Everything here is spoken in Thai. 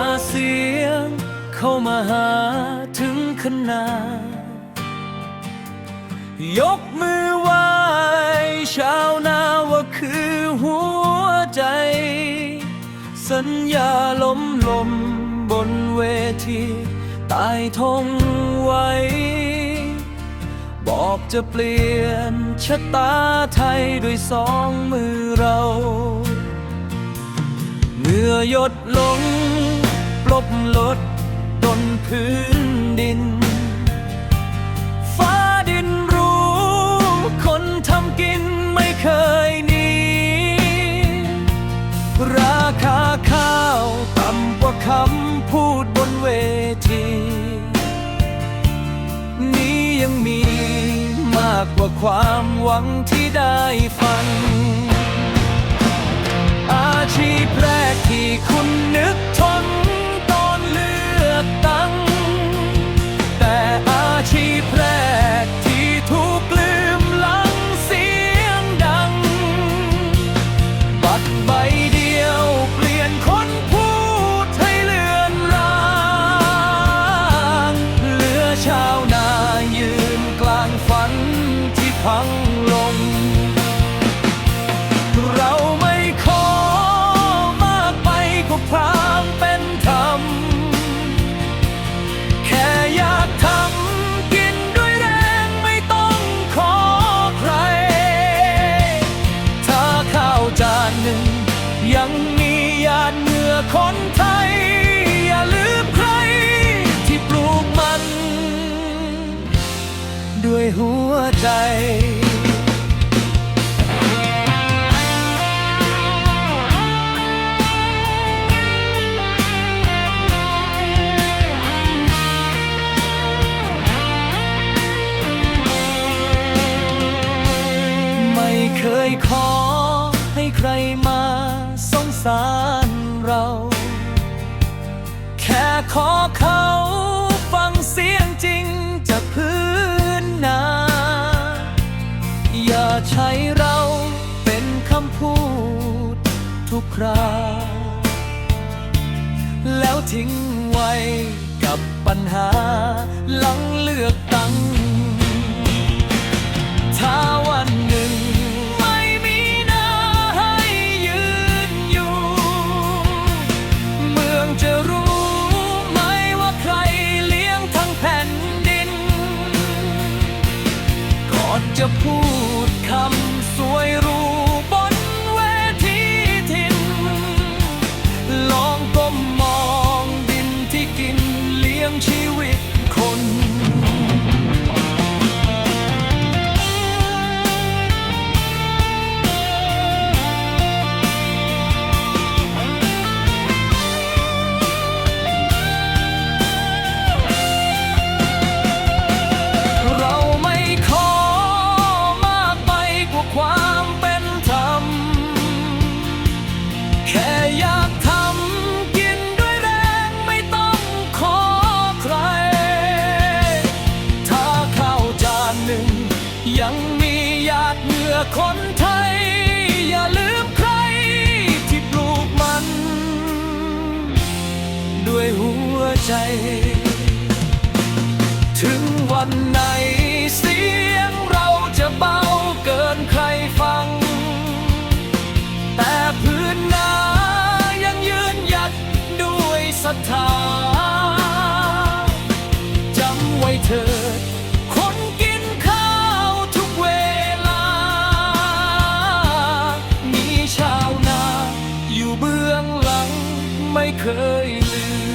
าเสียง เข้ามาหาถึงขนาดยกมือไหว้ชาวนาว่าคือหัวใจ สัญญาล้มลมบนเวทีตายทงไว้ บอกจะเปลี่ยนชะตาไทยด้วยสองมือเรา เมื่อหยดลง ลบลดบนพื้นดิน ฟ้าดินรู้ คนทำกินไม่เคยหนีราคาข้าวต่ำกว่าคำพูดบนเวที นี้ยังมีมากกว่าความหวังที่ได้ฟัง เคยขอให้ใครมาสงสารเรา แค่ขอเขาฟังเสียงจริงจากพื้นนา อย่าใช้เราเป็นคำพูดทุกครา แล้วทิ้งไว้กับปัญหาหลังเลือกตั้ง วันไหนเสียงเราจะเบาเกินใครฟัง แต่พื้นนายังยืนหยัดด้วยศรัทธาจำไว้เธอไม่เคยลืม